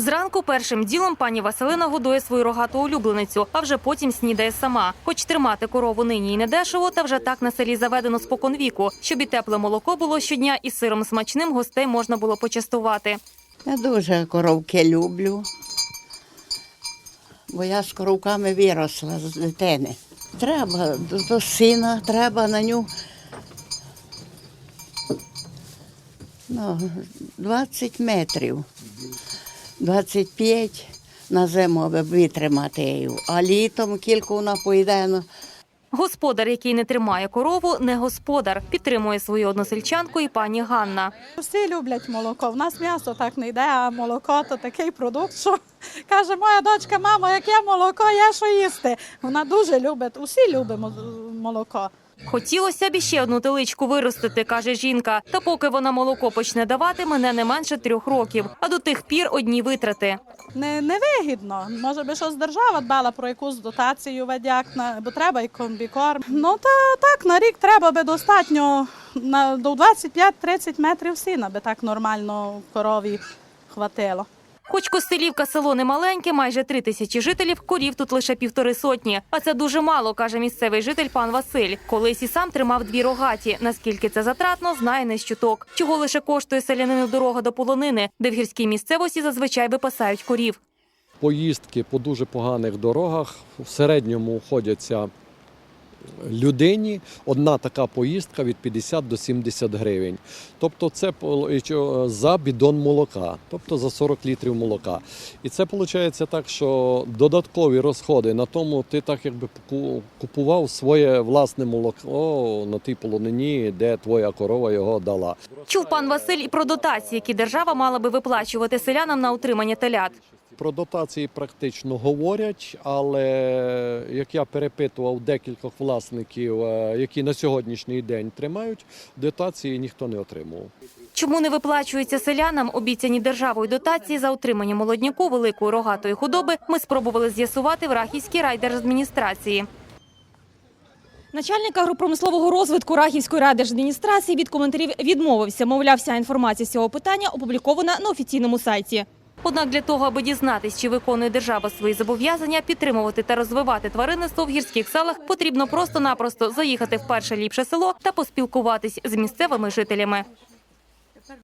Зранку першим ділом пані Василина годує свою рогату улюбленицю, а вже потім снідає сама. Хоч тримати корову нині й не дешево, та вже так на селі заведено споконвіку, щоб і тепле молоко було щодня, і сиром смачним гостей можна було почастувати. Я дуже коровки люблю, бо я з коровками виросла з дитини. Треба до сина, треба на ню ну, 20 метрів, 25 на зиму, аби витримати її. А літом кілька вона поїде. Ну, Господар, який не тримає корову, не господар. Підтримує свою односельчанку і пані Ганна. Всі люблять молоко. В нас м'ясо так не йде, а молоко то такий продукт, що каже моя дочка, мамо, яке молоко, є що їсти. Вона дуже любить, усі любимо молоко. Хотілося б іще одну теличку виростити, каже жінка. Та поки вона молоко почне давати, мене не менше трьох років. А до тих пір одні витрати. Не, невигідно. Може би щось держава дбала про якусь дотацію ведякна, бо треба і комбікорм. Ну та так, на рік треба би достатньо на, до 25-30 метрів сіна, би так нормально корові хватило. Хоч Костелівка село не маленьке, майже три тисячі жителів, корів тут лише півтори сотні. А це дуже мало, каже місцевий житель пан Василь. Колись і сам тримав дві рогаті. Наскільки це затратно, знає не чуток. Чого лише коштує селянину дорога до полонини, де в гірській місцевості зазвичай випасають корів. поїздки по дуже поганих дорогах в середньому обходяться людині одна така поїздка від 50 до 70 гривень. Тобто це за бідон молока, тобто за 40 літрів молока. І це виходить так, що додаткові розходи на тому ти так якби купував своє власне молоко на тій полонині, де твоя корова його дала. Чув пан Василь і про дотації, які держава мала би виплачувати селянам на утримання телят. Про дотації практично говорять, але як я перепитував декількох власників, е, які на сьогоднішній день тримають, дотації ніхто не отримував. Чому не виплачуються селянам обіцяні державою дотації за утримання молодняку великої рогатої худоби, ми спробували з'ясувати в Рахівській райдержадміністрації. Начальник агропромислового розвитку Рахівської райдержадміністрації від коментарів відмовився. Мовляв, вся інформація з цього питання опублікована на офіційному сайті. Однак для того, аби дізнатись, чи виконує держава свої зобов'язання, підтримувати та розвивати тваринництво в гірських селах, потрібно просто-напросто заїхати в перше ліпше село та поспілкуватись з місцевими жителями.